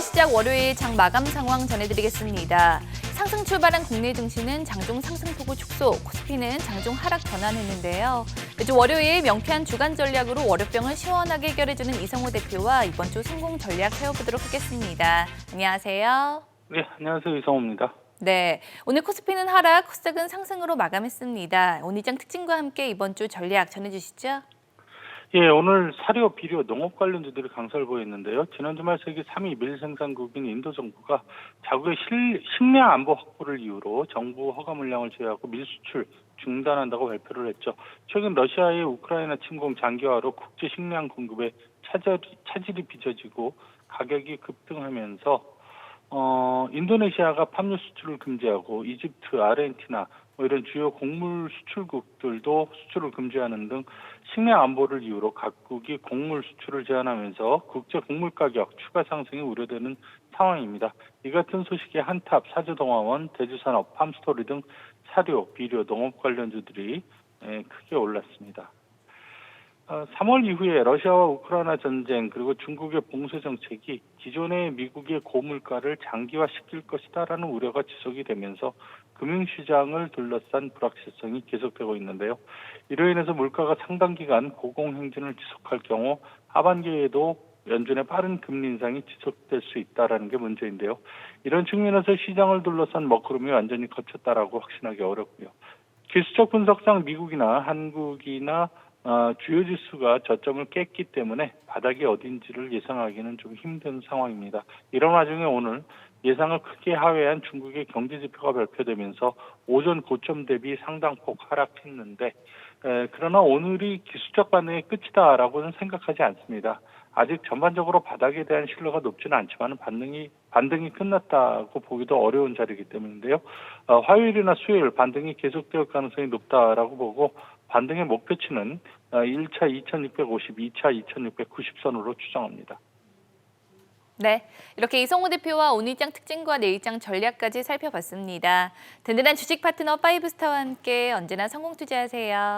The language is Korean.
시작 월요일 장 마감 상황 전해드리겠습니다. 상승 출발한 국내 증시는 장중 상승폭을 축소, 코스피는 장중 하락 전환했는데요. 매주 월요일 명쾌한 주간 전략으로 월요병을 시원하게 해결해주는 이성호 대표와 이번 주 성공 전략 세워보도록 하겠습니다. 안녕하세요. 네, 안녕하세요. 이성호입니다. 네, 오늘 코스피는 하락, 코스닥은 상승으로 마감했습니다. 오늘 장 특징과 함께 이번 주 전략 전해주시죠. 예, 오늘 사료, 비료, 농업 관련 주들이 강세를 보였는데요. 지난 주말 세계 3위 밀생산국인 인도 정부가 자국의 실, 식량 안보 확보를 이유로 정부 허가 물량을 제외하고 밀 수출 중단한다고 발표를 했죠. 최근 러시아의 우크라이나 침공 장기화로 국제 식량 공급에 차질이 빚어지고 가격이 급등하면서 어, 인도네시아가 팜유 수출을 금지하고 이집트, 아르헨티나 뭐 이런 주요 곡물 수출국들도 수출을 금지하는 등 식량 안보를 이유로 각국이 곡물 수출을 제한하면서 국제 곡물 가격 추가 상승이 우려되는 상황입니다. 이 같은 소식에 한탑, 사주동화원, 대주산업, 팜스토리 등 사료, 비료, 농업 관련주들이 예, 크게 올랐습니다. 어, 3월 이후에 러시아와 우크라이나 전쟁 그리고 중국의 봉쇄 정책이 기존의 미국의 고물가를 장기화시킬 것이다라는 우려가 지속이 되면서 금융시장을 둘러싼 불확실성이 계속되고 있는데요. 이로 인해서 물가가 상당 기간 고공행진을 지속할 경우 하반기에도 연준의 빠른 금리 인상이 지속될 수 있다라는 게 문제인데요. 이런 측면에서 시장을 둘러싼 먹구름이 완전히 거쳤다라고 확신하기 어렵고요. 기술적 분석상 미국이나 한국이나 어, 주요 지수가 저점을 깼기 때문에 바닥이 어딘지를 예상하기는 좀 힘든 상황입니다. 이런 와중에 오늘 예상을 크게 하회한 중국의 경제 지표가 발표되면서 오전 고점 대비 상당폭 하락했는데 에, 그러나 오늘이 기술적 반응의 끝이다라고는 생각하지 않습니다. 아직 전반적으로 바닥에 대한 신뢰가 높지는 않지만 반등이 반등이 끝났다고 보기도 어려운 자리이기 때문인데요. 어, 화요일이나 수요일 반등이 계속될 가능성이 높다라고 보고 반등의 목표치는 어, 1차 2650, 2차 2690선으로 추정합니다. 네, 이렇게 이성호 대표와 오늘장 특징과 내일장 전략까지 살펴봤습니다. 든든한 주식 파트너 파이브스타와 함께 언제나 성공 투자하세요.